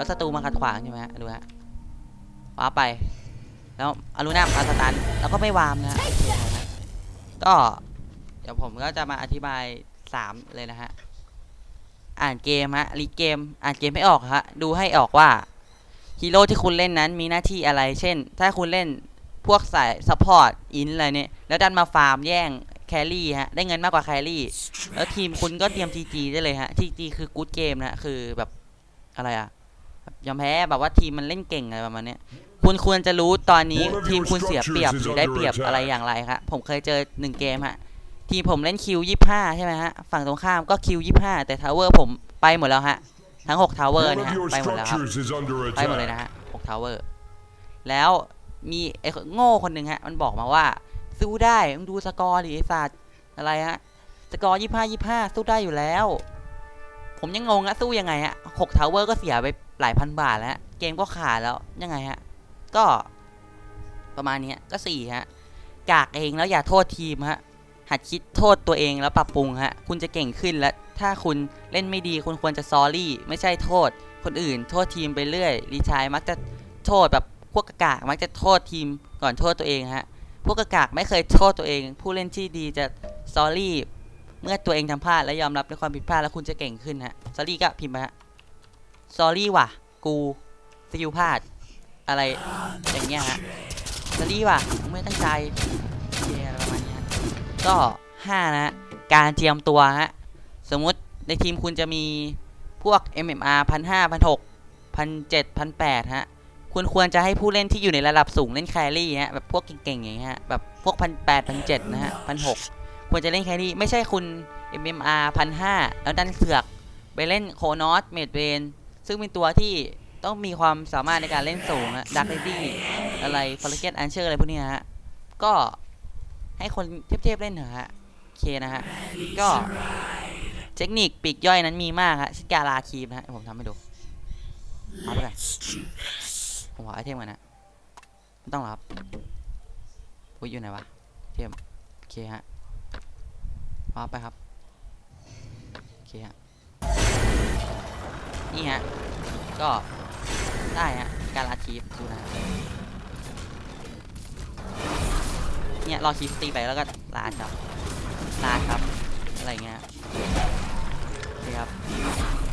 แล้วศัตรูมาขัดขวางใช่ไหมฮะดูฮะว้าไป แล้วอารุณามาสตันแล้วก็ไม่วามนะฮะก็เดี๋ยวผมก็จะมาอธิบายสามเลยนะฮะอ่านเกมฮะรีเกม อ่านเกมไม่ออกฮะดูให้ออกว่าฮีโร่ที่คุณเล่นนั้นมีหน้าที่อะไร เช่น ถ้าคุณเล่นพวกสายซัพพอร์ตอินอะไรเนี่ยแล้วดันมาฟาร์มแย่งแครี่ฮะได้เงินมากกว่าแครี่ แล้วทีมคุณก็เตรียม GG ได้เลยฮะ GG คือกู๊ดเกมนะคือแบบอะไรอะ ยอมแพ้แบบว่าทีมมันเล่นเก่งอะไรประมาณเนี้ยคุณควรจะรู้ตอนนี้ทีมคุณเสียเปรียบหรือได้เปรียบอะไรอย่างไรครับผมเคยเจอหนึ่งเกมฮะทีมผมเล่นคิวยี่ห้าใช่ไหมฮะฝั่งตรงข้ามก็คิวยี่ห้าแต่ทาวเวอร์ผมไปหมดแล้วฮะทั้งหกทาวเวอร์ One เนี่ย of ฮะ your ไปหมดแล้วครับ structures is under ไปหมดเลย attack. นะฮะหกทาวเวอร์แล้วมีไอ้โง่คนหนึ่งฮะมันบอกมาว่าสู้ได้มึงดูสกอร์ดิไอ้สัตว์อะไรฮะสกอร์ยี่ห้ายี่ห้าสู้ได้อยู่แล้ว ผมยังงงอะสู้ยังไงฮะหกทาวเวอร์ก็เสียไปหลายพันบาทแล้วเกมก็ขาดแล้วยังไงฮะ ก็ประมาณนี้ก็สี่ฮะกากเองแล้วอย่าโทษทีมฮะหัดคิดโทษตัวเองแล้วปรับปรุงฮะคุณจะเก่งขึ้นและถ้าคุณเล่นไม่ดีคุณควรจะซอรี่ไม่ใช่โทษ คนอื่น โทษทีมไปเรื่อยรีชายมักจะโทษแบบพวกกากากมักจะโทษทีมก่อนโทษตัวเองฮะพวกกากากไม่เคยโทษตัวเอง ผู้เล่นที่ดีจะซอรี่ เมื่อตัวเองทำพลาดและยอมรับในความผิดพลาดแล้วคุณจะเก่งขึ้นฮะซอรี่ก็พิมพ์มาฮะซอรี่ว่ะ กูสกิลพลาด อะไรอย่างเงี้ยฮะซอรี่ว่ะกูไม่ตั้งใจโอเคอะไรประมาณนี้ฮะก็ห้านะฮะการเตรียมตัวฮะ สมมติในทีมคุณจะมีพวก MMR พันห้าพันหกพันเจ็ดพันแปดฮะคุณควรจะให้ผู้เล่นที่อยู่ในระดับสูงเล่นแครี่ฮะแบบพวกเก่งๆอย่างเงี้ยฮะแบบพวกพันแปดพันเจ็ดนะฮะพันหก ควรจะเล่นแครี่ไม่ใช่คุณ MMR พันห้าแล้วดันเสือกไปเล่นโคนอสเมดเวนซึ่งเป็นตัวที่ต้องมีความสามารถในการเล่นสูงอะดักเลดี้อะไรฟอร์เกตอันเชอร์อะไรพวกนี้ฮะ ก็ให้คนเทพๆเล่นเถอะฮะโอเคนะฮะ ก็เทคนิคปีกย่อยนั้นมีมากฮะชิกาลาคีมนะฮะ ผมทำให้ดู เอาไปก่อนผมขอไอเทมก่อนนะไม่ต้องหรอครับอุ้ยอยู่ไหนวะ เทม โอเคฮะ เอาไปครับ โอเคฮะ นี่ฮะ ก็ได้ฮะ การลาคีฟดูนะ เนี่ยรอคีฟตีไปแล้วก็ลาครับ ลาครับ อะไรเงี้ยโอเคครับ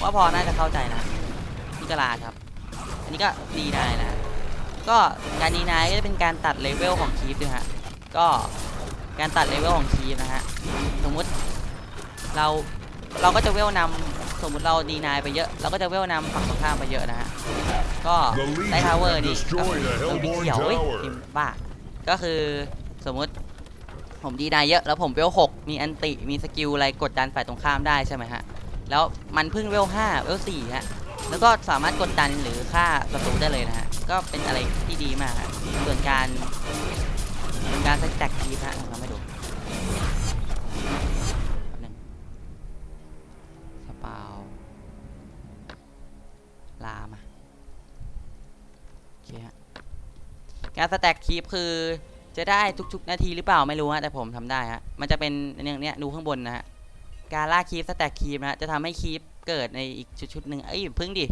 ว่าพอน่าจะเข้าใจนะนี่ก็ลาครับ อันนี้ก็ดีนายนะ ก็การดีนายก็จะเป็นการตัดเลเวลของคีฟด้วยฮะ ก็ การตัดเลเวลของคีฟนะฮะ สมมุติเราเราก็จะเวลนำสมมุติเราดีนายไปเยอะ เราก็จะเวลนำฝั่งตรงข้ามไปเยอะนะฮะ ก็ The Legion ได้ทาวเวอร์ have นี่ก็ destroyed a เออมี Hellborn เขียวเว้ย tower พิมพ์บ้า ก็คือสมมุติผมดีนายเยอะแล้วผมเวลหกมีอันติมีสกิลอะไรกดดันฝ่ายตรงข้ามได้ใช่ไหมฮะ แล้วมันเพิ่งเวลห้าเวลสี่ฮะแล้วก็สามารถกดดันหรือฆ่าศัตรูได้เลยนะฮะ ก็เป็นอะไรที่ดีมากฮะส่วนการ ส่วนการสแต็กทีฮะผมทำให้ดูแป๊บนึงสปาวลามาโอเคฮะการสแต็กคีปคือจะได้ทุกๆนาทีหรือเปล่าไม่รู้ฮะแต่ผมทำได้ฮะมันจะเป็นอย่างเนี้ยดูข้างบนนะฮะการล่าคีปสแต็กคีปนะฮะจะทำให้คีปเกิดในอีกชุดๆหนึ่งเอ้ยพึ่งดิ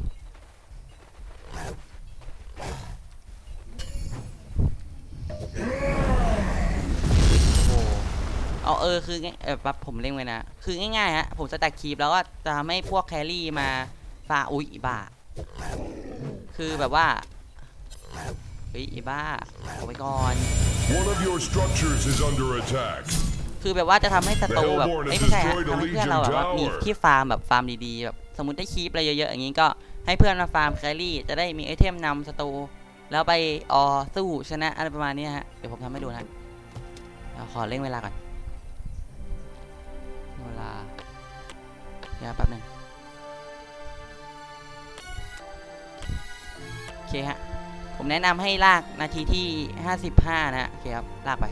เอาเออคือง่ายเออปั๊บผมเล่งไว้นะ คือง่ายๆฮะผมสแต็กคีปแล้วก็จะทำให้พวกแครี่มาฟาอุ้ยอีบ้า คือแบบว่าเฮ้ยอีบ้าเอาไว้ก่อน One of your structures is under attack. คือแบบว่าจะทำให้ศัตรูแบบ Hellborn has เอ้ยไม่ใช่ฮะ destroyed a ทำให้เพื่อนเราแบบว่า Legion มี tower ที่ฟาร์มแบบฟาร์มดีๆแบบสมมติได้คีปอะไรเยอะๆอย่างนี้ก็ให้เพื่อนมาฟาร์มแครี่จะได้มีไอเทมนำศัตรูแล้วไปออสู้ชนะอะไรประมาณนี้ฮะเดี๋ยวผมทำให้ดูนะเดี๋ยวขอเร่งเวลาก่อน เดี๋ยวแป๊บหนึงโอเคฮะ ผมแนะนำให้ลากนาทีที่ 55 นะฮะโอเคครับ ลากไป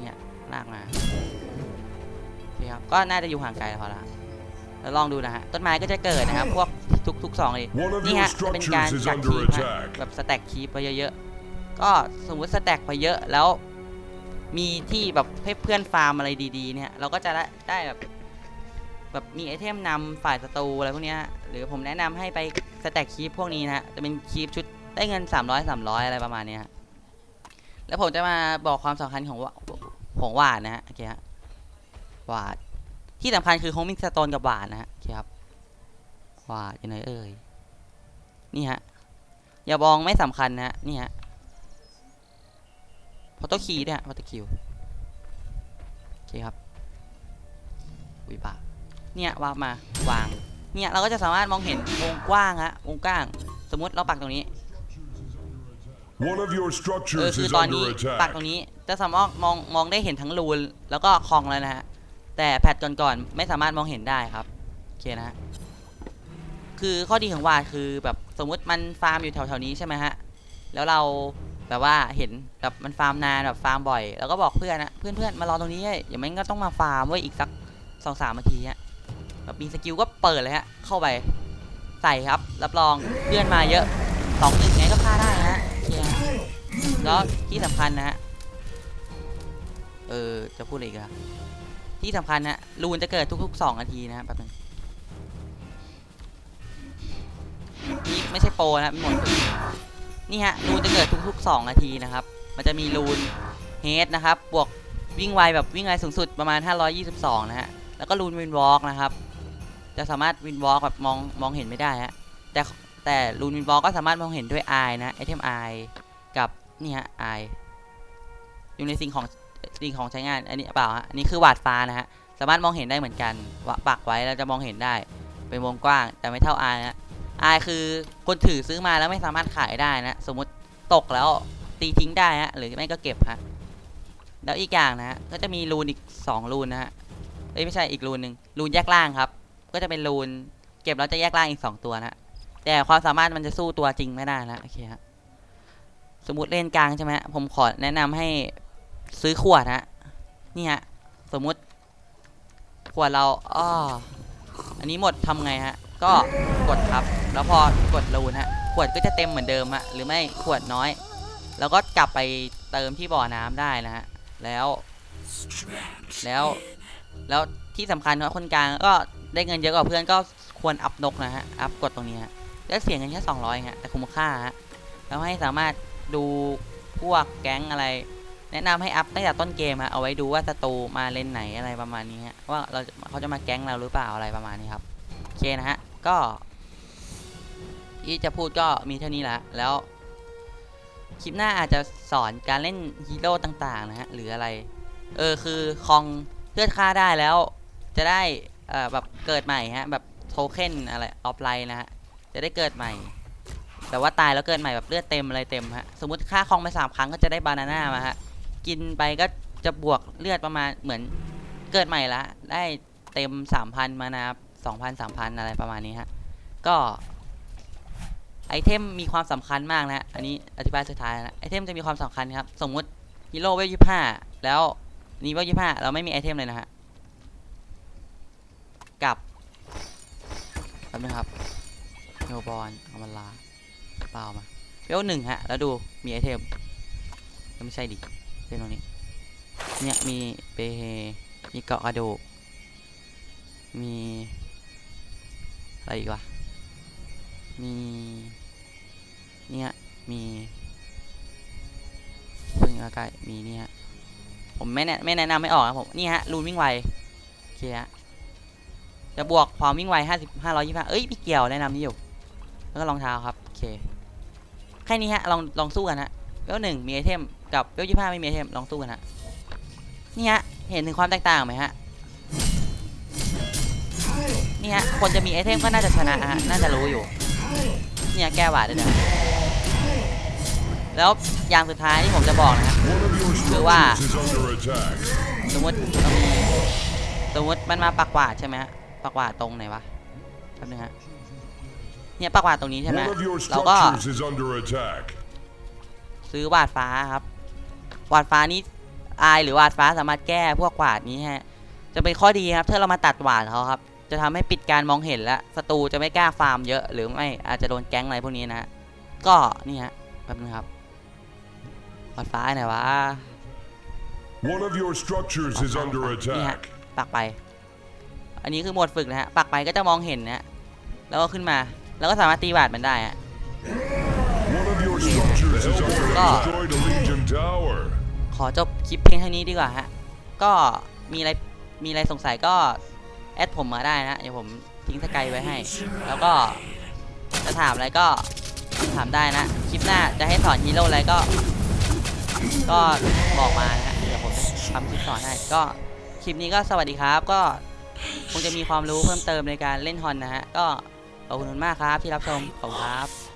เนี่ย ลากมาโอเคครับ ก็น่าจะอยู่ห่างไกลแล้วพอละแล้วลองดูนะฮะ ต้นไม้ก็จะเกิดนะครับ พวกทุกทุกๆสองเลย One of นี่ your ฮะจะเป็นการ structures is กัก under คีปฮะ attack. แบบสแต็กคีปไปเยอะๆ ก็สมมุติสแต็กไปเยอะแล้ว มีที่แบบให้เพื่อนฟาร์มอะไรดีๆ เนี่ย เราก็จะได้ได้แบบ แบบมีไอเทมนำฝ่ายศัตรูอะไรพวกนี้หรือผมแนะนำให้ไปสแต็กคีปพวกนี้นะฮะจะเป็นคีปชุดได้เงิน 300 300 อะไรประมาณนี้แล้วผมจะมาบอกความสำคัญของวะของหวานนะฮะโอเคฮะหวานที่สำคัญคือโฮมิงสโตนกับหวานนะฮะโอเคครับหวานอยู่ไหนเอ่ยนี่ฮะอย่ามองไม่สำคัญนะฮะนี่ฮะพอตคีด้วยฮะพอตคิวโอเคครับวิบาก เนี่ยวางมาวาง เนี่ยเราก็จะสามารถมองเห็นวงกว้างฮะวงกว้าง สมมติเราปักตรงนี้ One of your เออ structures คือ is ตอนนี้ under ปัก attack. ตรงนี้จะสามารถมองมองได้เห็นทั้งรูนแล้วก็คลองแล้วนะฮะแต่แพทก่อนๆไม่สามารถมองเห็นได้ครับโอเคนะฮะคือข้อดีของวาดคือแบบสมมุติมันฟาร์มอยู่แถวๆนี้ใช่ไหมฮะแล้วเราแบบว่าเห็นแบบมันฟาร์มนานแบบฟาร์มบ่อย แล้วก็บอกเพื่อนนะเพื่อนๆมารอตรงนี้เว้ยอย่างไม่งั้นก็ต้องมาฟาร์มไว้ยอีกสักสองสามนาทีฮะ แบบมีสกิลก็เปิดเลยฮะ เข้าไปใส่ครับ รับรองเพื่อนมาเยอะสองหนึ่งไงก็ฆ่าได้นะฮะแล้วที่สำคัญนะฮะ เออ จะพูดอะไรกอะที่สำคัญนะรูนจะเกิดทุกๆสองนาทีนะฮะแป๊บนึงนี่ไม่ใช่โปรนะครับหมดนี่ฮะรูนจะเกิดทุกๆสองนาทีนะครับ มันจะมีรูนเฮดนะครับ บวกวิ่งไวแบบวิ่งไวสูงสุดประมาณ 522 นะฮะ แล้วก็รูนวินวอล์กนะครับ จะสามารถวินวอล์กแบบมองมองเห็นไม่ได้ฮะแต่แต่รูนวินวอล์กก็สามารถมองเห็นด้วยไอนะไอเทมไอกับนี่ฮะไออยู่ในสิ่งของสิ่งของใช้งานอันนี้เปล่าฮะอันนี้คือวาดฟ้านะฮะสามารถมองเห็นได้เหมือนกันวปักไว้แล้วจะมองเห็นได้เป็นวงกว้าง แต่ไม่เท่าไอนะไอคือคนถือซื้อมาแล้วไม่สามารถขายได้นะสมมติตกแล้วตีทิ้งได้ฮะหรือไม่ก็เก็บฮะแล้วอีกอย่างนะฮะก็จะมีรูนอีกสองรูนนะฮะเอ้ยไม่ใช่อีกรูนหนึ่งรูนแยกล่างครับ ก็จะเป็นรูน เก็บแล้วจะแยกล่างอีกสองตัวนะแต่ความสามารถมันจะสู้ตัวจริงไม่ได้นะโอเคฮะสมมติเล่นกลางใช่ไหมผมขอแนะนำให้ซื้อขวดฮะนี่ฮะสมมุติขวดเราอ้ออันนี้หมดทำไงฮะ ก็กดครับ แล้วพอกดรูนฮะขวดก็จะเต็มเหมือนเดิมฮะหรือไม่ขวดน้อย แล้วก็กลับไปเติมที่บ่อน้ำได้นะฮะแล้ว แล้วแล้วที่สำคัญว่าคนกลางก็ ได้เงินเยอะกว่าเพื่อนก็ควรอัพนกนะฮะ อัพกดตรงนี้ฮะแล้เสียเงินแค่200ฮะ แต่คุ้มค่าฮะแล้วให้สามารถดูพวกแก๊งอะไร แนะนำให้อัพตั้งแต่ต้นเกมฮะ เอาไว้ดูว่าศัตรูมาเลนไหนอะไรประมาณนี้ฮะ ว่าเราเขาจะมาแก๊งเราหรือเปล่าอะไรประมาณนี้ครับ โอเคนะฮะ ก็ที่จะพูดก็มีเท่านี้ละแล้วคลิปหน้าอาจจะสอนการเล่นฮีโร่ต่างๆนะฮะ หรืออะไร เออคือคองเลือดค่าได้แล้ว จะได้ แบบเกิดใหม่ฮะแบบโทเค็นอะไรออฟไลน์นะฮะจะได้เกิดใหม่ แต่ว่าตายแล้วเกิดใหม่แบบเลือดเต็มอะไรเต็มฮะสมมติค่าคลองไปสามครั้งก็จะได้บานาน่ามาฮะกินไปก็จะบวกเลือดประมาณเหมือนเกิดใหม่ละได้เต็มสามพันมานะครับสองพันสามพันอะไรประมาณนี้ฮะก็ไอเทมมีความสำคัญมากนะฮะอันนี้อธิบายสุดท้ายนะไอเทมจะมีความสำคัญครับ สมมุติฮีโร่เวลยี่ห้าแล้วนี่เวลยี่ห้าเราไม่มีไอเทมเลยนะฮะ กับแป๊บนึงครับโนบอลเอามาลาเปล่ามาเวลหนึ่งฮะ แล้วดูมีไอเทมไม่ใช่ดิเทมตรงนี้ เนี่ยมีเปเฮมีเกาะกระดูกมีอะไรอีกวะมีเนี่ยมีพึ่งอากาศมีเนี่ยผมไม่แนะไม่แนะนำไม่ออกนะผมนี่ฮะรูนวิ่งไวโอเคฮะ จะบวกความวิ่งไวห้าสิบห้าร้อยยี่ห้าเอ้ยพี่เกี่ยวแนะนำนี่อยู่ แล้วก็รองเท้าครับ โอเค แค่นี้ฮะ ลองลองสู้กันฮะเวลหนึ่งมีไอเทมกับเวลยี่ห้าไม่มีไอเทมลองสู้กันฮะ นี่ฮะ เห็นถึงความแตกต่างไหมฮะ นี่ฮะ คนจะมีไอเทมก็น่าจะชนะฮะ น่าจะรู้อยู่ เนี่ยแก้หวาดด้วยนะแล้วอย่างสุดท้ายที่ผมจะบอกนะฮะ One of your Cứ à. structures is under attack. สมมติเรามีสมมติมันมาปักหวาดใช่ไหมฮะ ปักหวาดตรงไหนวะแป๊บนึงฮะเนี่ยปักหวาดตรงนี้ใช่ไหม One of your เราก็ structures is under attack. ซื้อวาดฟ้าครับวาดฟ้านี้อายหรือวาดฟ้าสามารถแก้พวกวาดนี้ฮะจะเป็นข้อดีครับถ้าเรามาตัดวาดเขาครับ จะทำให้ปิดการมองเห็นและศัตรูจะไม่กล้าฟาร์มเยอะหรือไม่อาจจะโดนแก๊งอะไรพวกนี้นะฮะก็นี่ฮะแป๊บนึงครับวาดฟ้าไหนวะ One of your structures is under นี่ฮะ attack. ปักไป อันนี้คือโหมดฝึกนะฮะ ปักไปก็จะมองเห็นนะฮะ แล้วก็ขึ้นมา แล้วก็สามารถตีบาดมันได้ฮะ One of your structures is under Ah. destroyed a Legion tower. ขอจบคลิปเพียงเท่านี้ดีกว่าฮะ ก็มีอะไร มีอะไรสงสัยก็แอดผมมาได้นะ เดี๋ยวผมทิ้งสกายไว้ให้ แล้วก็จะถามอะไรก็ถามได้นะ คลิปหน้าจะให้สอนฮีโร่อะไรก็ ก็บอกมานะฮะ เดี๋ยวผมจะทำคลิปสอนให้ ก็คลิปนี้ก็สวัสดีครับ ก็ คงจะมีความรู้เพิ่มเติมในการเล่นฮอนนะฮะก็ขอบคุณมากครับที่รับชมขอบคุณครับ